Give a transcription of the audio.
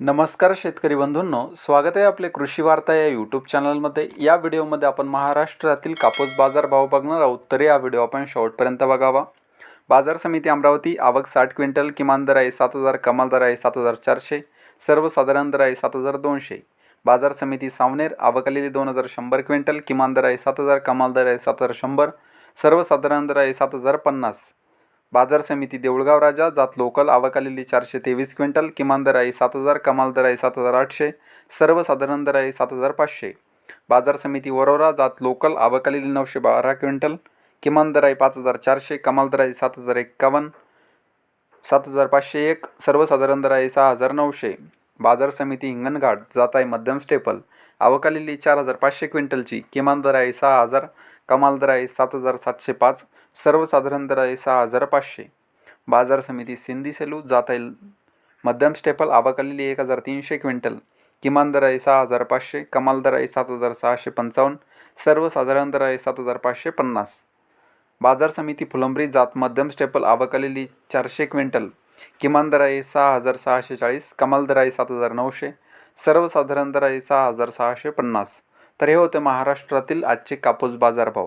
नमस्कार शेतकरी बंधूंनो स्वागत आहे आपले कृषी वार्ता या यूट्यूब चॅनलमध्ये या व्हिडिओमध्ये आपण महाराष्ट्रातील कापूस बाजार भाव बघणार आहोत तरी हा व्हिडिओ आपण शेवटपर्यंत बघावा. बाजार समिती अमरावती आवक साठ क्विंटल किमान दर आहे सात हजार कमाल दर आहे सात हजार चारशे सर्वसाधारण दर आहे सात हजार दोनशे. बाजार समिती सावनेर आवक आलेली दोन हजार शंभर क्विंटल किमान दर आहे सात हजार कमाल दर आहे सात हजार शंभर सर्वसाधारण दर आहे सात हजार पन्नास. बाजार समिती देऊळगाव राजा जात लोकल आवकालेली चारशे तेवीस क्विंटल किमान दर आहे सात हजार कमाल दर आहे सात हजार आठशे सर्वसाधारण दर आहे सात हजार पाचशे. बाजार समिती वरोरा जात लोकल आवकालेली नऊशे बारा क्विंटल किमान दर आहे पाच हजार चारशे कमाल दर आहे सात हजार एक्कावन्न सात हजार पाचशे एक सर्वसाधारण दर आहे सहा हजार नऊशे. बाजार समिती हिंगणघाट जात आहे मध्यम स्टेपल आवकालेली चार हजार पाचशे क्विंटलची किमान दर आहे सहा हजार कमाल दर आहे सात हजार सातशे पाच सर्वसाधारण दर आहे सहा हजार पाचशे. बाजार समिती सिंधी सेलू जात आहे. मध्यम स्टेपल आवक एक हजार तीनशे क्विंटल. किमान दर आहे सहा हजार पाचशे कमाल दर आहे सात हजार सहाशे पंचावन्न सर्वसाधारण दर आहे सात हजार पाचशे पन्नास. बाजार समिती फुलंब्री जात मध्यम स्टेपल आवक चारशे क्विंटल. किमान दर आहे सहा हजार सहाशे चाळीस कमाल दर आहे सात हजार नऊशे सर्वसाधारण दर आहे सहा हजार सहाशे पन्नास. तर हे होते महाराष्ट्रातील आजचे कापूस बाजारभाव.